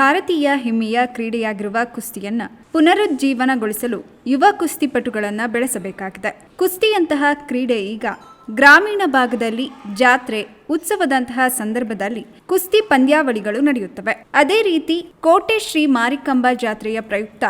ಭಾರತೀಯ ಹೆಮ್ಮೆಯ ಕ್ರೀಡೆಯಾಗಿರುವ ಕುಸ್ತಿಯನ್ನ ಪುನರುಜ್ಜೀವನಗೊಳಿಸಲು ಯುವ ಕುಸ್ತಿಪಟುಗಳನ್ನು ಬೆಳೆಸಬೇಕಾಗಿದೆ. ಕುಸ್ತಿಯಂತಹ ಕ್ರೀಡೆ ಈಗ ಗ್ರಾಮೀಣ ಭಾಗದಲ್ಲಿ ಜಾತ್ರೆ, ಉತ್ಸವದಂತಹ ಸಂದರ್ಭದಲ್ಲಿ ಕುಸ್ತಿ ಪಂದ್ಯಾವಳಿಗಳು ನಡೆಯುತ್ತವೆ. ಅದೇ ರೀತಿ ಕೋಟೆ ಶ್ರೀ ಮಾರಿಕಂಬಾ ಜಾತ್ರೆಯ ಪ್ರಯುಕ್ತ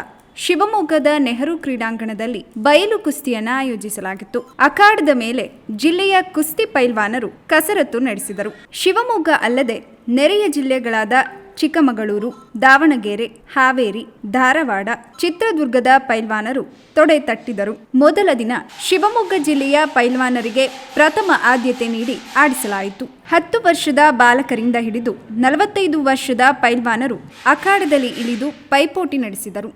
ಶಿವಮೊಗ್ಗದ ನೆಹರು ಕ್ರೀಡಾಂಗಣದಲ್ಲಿ ಬಯಲು ಕುಸ್ತಿಯನ್ನ ಆಯೋಜಿಸಲಾಗಿತ್ತು. ಅಖಾಡದ ಮೇಲೆ ಜಿಲ್ಲೆಯ ಕುಸ್ತಿ ಪೈಲ್ವಾನರು ಕಸರತ್ತು ನಡೆಸಿದರು. ಶಿವಮೊಗ್ಗ ಅಲ್ಲದೆ ನೆರೆಯ ಜಿಲ್ಲೆಗಳಾದ ಚಿಕ್ಕಮಗಳೂರು, ದಾವಣಗೆರೆ, ಹಾವೇರಿ, ಧಾರವಾಡ, ಚಿತ್ರದುರ್ಗದ ಪೈಲ್ವಾನರು ತೊಡೆ ತಟ್ಟಿದರು. ಮೊದಲ ದಿನ ಶಿವಮೊಗ್ಗ ಜಿಲ್ಲೆಯ ಪೈಲ್ವಾನರಿಗೆ ಪ್ರಥಮ ಆದ್ಯತೆ ನೀಡಿ ಆಡಿಸಲಾಯಿತು. ಹತ್ತು ವರ್ಷದ ಬಾಲಕರಿಂದ ಹಿಡಿದು ನಲವತ್ತೈದು ವರ್ಷದ ಪೈಲ್ವಾನರು ಅಖಾಡದಲ್ಲಿ ಇಳಿದು ಪೈಪೋಟಿ ನಡೆಸಿದರು.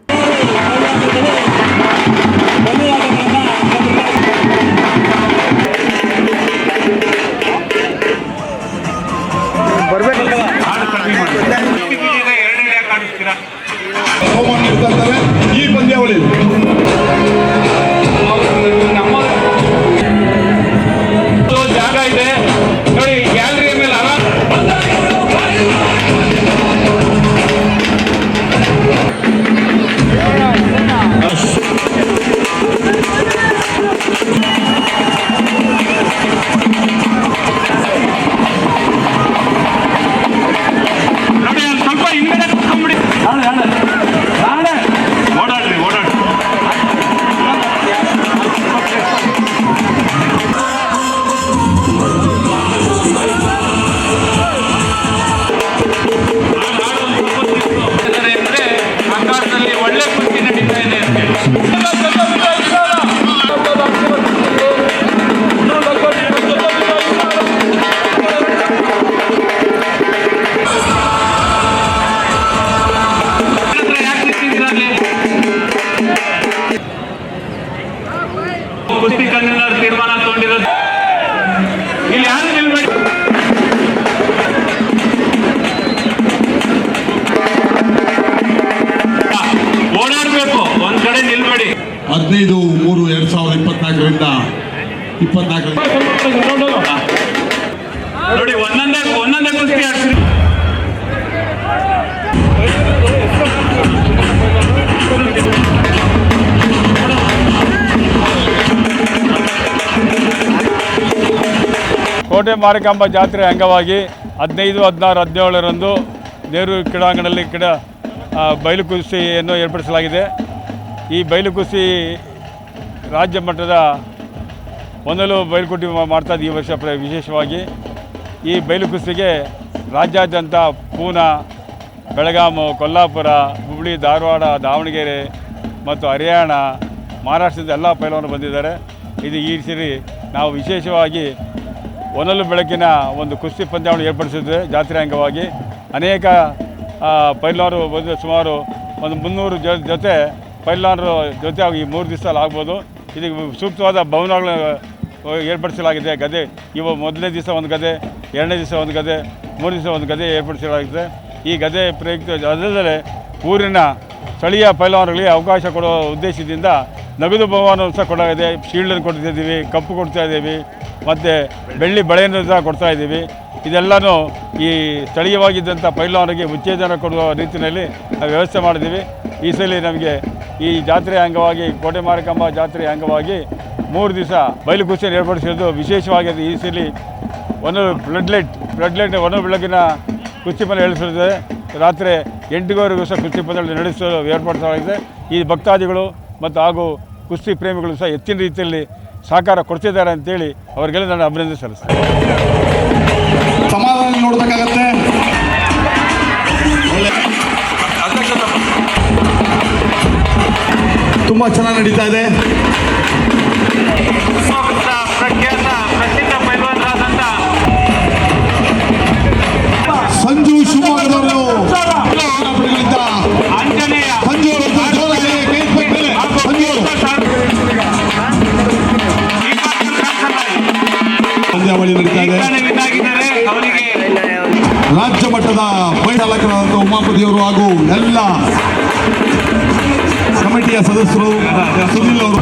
ಬಹುಮಾನ ನೀಡ್ತಾ ಇದ್ದಾರೆ ಈ ಪಂದ್ಯಾವಳಿ ನಿಲ್ಬೇಡಿ ಹದಿನೈದು ಮೂರು ಎರಡ್ ಸಾವಿರದ ಇಪ್ಪತ್ನಾಲ್ಕರಿಂದ ಇಪ್ಪತ್ನಾಲ್ಕರಿಂದ ನೋಡಿ ಒಂದೊಂದೇ ಒಂದೊಂದೇ ಕುಸ್ತಿ ಆಡ್ತೀರಿ ಕೋಟೆ ಮಾರಿಕಾಂಬ ಜಾತ್ರೆ ಅಂಗವಾಗಿ ಹದಿನೈದು ಹದಿನಾರು ಹದಿನೇಳರಂದು ನೆಹರು ಕ್ರೀಡಾಂಗಣದಲ್ಲಿ ಕ್ರೀಡಾ ಬಯಲು ಕುಸ್ತಿಯನ್ನು ಏರ್ಪಡಿಸಲಾಗಿದೆ. ಈ ಬಯಲು ಕುಸ್ತಿ ರಾಜ್ಯ ಮಟ್ಟದ ಒಂದಲು ಬಯಲುಕುಟಿ ಮಾಡ್ತಾ ಈ ವರ್ಷ ವಿಶೇಷವಾಗಿ. ಈ ಬಯಲು ಕುಸ್ತಿಗೆ ರಾಜ್ಯಾದ್ಯಂತ ಪೂನಾ ಬೆಳಗಾಮು ಕೊಲ್ಲಾಪುರ ಹುಬ್ಬಳ್ಳಿ ಧಾರವಾಡ, ದಾವಣಗೆರೆ ಮತ್ತು ಹರಿಯಾಣ ಮಹಾರಾಷ್ಟ್ರದ ಎಲ್ಲ ಪೈಲವನ್ನು ಬಂದಿದ್ದಾರೆ. ಇದು ಈ ಸರಿ ನಾವು ವಿಶೇಷವಾಗಿ ಒನಲು ಬೆಳಕಿನ ಒಂದು ಕುಸ್ತಿ ಪಂದ್ಯಾವಳಿ ಏರ್ಪಡಿಸಿದ್ವಿ. ಜಾತ್ರೆ ಅಂಗವಾಗಿ ಅನೇಕ ಪೈಲವರು ಬಂದು ಸುಮಾರು ಒಂದು ಮುನ್ನೂರು ಜೊತೆ ಪೈಲ್ವಾನರು ಜೊತೆ ಈ ಮೂರು ದಿವಸದಲ್ಲಿ ಆಗ್ಬೋದು. ಇದಕ್ಕೆ ಸೂಕ್ತವಾದ ಭವನಗಳನ್ನು ಏರ್ಪಡಿಸಲಾಗಿದೆ. ಗದೆ, ಇವ ಮೊದಲನೇ ದಿವಸ ಒಂದು ಗದೆ, ಎರಡನೇ ದಿವಸ ಒಂದು ಗದೆ ಮೂರು ದಿವಸ ಒಂದು ಗದೆ ಏರ್ಪಡಿಸಲಾಗಿದೆ. ಈ ಗದೆ ಪ್ರಯುಕ್ತ ಅದಲ್ಲದೆ ಊರಿನ ಸ್ಥಳೀಯ ಪೈಲವಾನಗಳಿಗೆ ಅವಕಾಶ ಕೊಡುವ ಉದ್ದೇಶದಿಂದ ನಗದು ಬಹುಮಾನವನ್ನು ಸಹ ಕೊಡಲಾಗಿದೆ. ಶೀಲ್ಡನ್ನು ಕೊಡ್ತಾ ಇದ್ದೀವಿ ಕಪ್ಪು ಕೊಡ್ತಾ ಇದ್ದೀವಿ, ಮತ್ತು ಬೆಳ್ಳಿ ಬಳೆಯನ್ನು ಸಹ ಕೊಡ್ತಾ ಇದ್ದೀವಿ. ಇದೆಲ್ಲನೂ ಈ ಸ್ಥಳೀಯವಾಗಿದ್ದಂಥ ಪೈಲವಾನರಿಗೆ ಉತ್ತೇಜನ ಕೊಡುವ ರೀತಿಯಲ್ಲಿ ವ್ಯವಸ್ಥೆ ಮಾಡಿದ್ದೀವಿ. ಈ ಸಲ ನಮಗೆ ಈ ಜಾತ್ರೆ ಅಂಗವಾಗಿ, ಕೋಟೆ ಮಾರಿಕಂಬ ಜಾತ್ರೆ ಅಂಗವಾಗಿ ಮೂರು ದಿವಸ ಬಯಲು ಕುಸಿಯನ್ನು ಏರ್ಪಡಿಸಿದ್ದು ವಿಶೇಷವಾಗಿ ಈ ಸಲ ಒಂದು ಬ್ಲಡ್ ಲೈಟ್ ಬ್ಲಡ್ ಲೈಟ್ ಒಂದು ಬೆಳಗಿನ ಕುಸ್ತಿ ಪಂದ್ಯ ನಡೆಸಿದೆ ರಾತ್ರಿ ಎಂಟುವರೆಗೂ ಸಹ ಕುಸ್ತಿ ಪಂದ್ಯ ನಡೆಸಲು ಏರ್ಪಡಿಸಲಾಗಿದೆ ಈ ಭಕ್ತಾದಿಗಳು ಮತ್ತು ಹಾಗೂ ಕುಸ್ತಿ ಪ್ರೇಮಿಗಳು ಸಹ ಹೆಚ್ಚಿನ ರೀತಿಯಲ್ಲಿ ಸಹಕಾರ ಕೊಡ್ತಿದ್ದಾರೆ ಅಂತೇಳಿ ಅವರಿಗೆಲ್ಲ ನಾನು ಅಭಿನಂದನೆ ಸಲ್ಲಿಸ್ತೇನೆ. ನಡೀತಾ ಇದೆ. ಸಂಜು ಶಿವಮೊಗ್ಗದವರು ಪಂದ್ಯಾವಳಿ ನಡೀತಾ ಇದೆ. ರಾಜ್ಯ ಮಟ್ಟದ ಬೈಚಾಲಕರಾದ ಉಮಾಪತಿಯವರು ಹಾಗೂ ಎಲ್ಲ ಕಮಿಟಿಯ ಸದಸ್ಯರು ಸುನಿಲ್ ಅವರು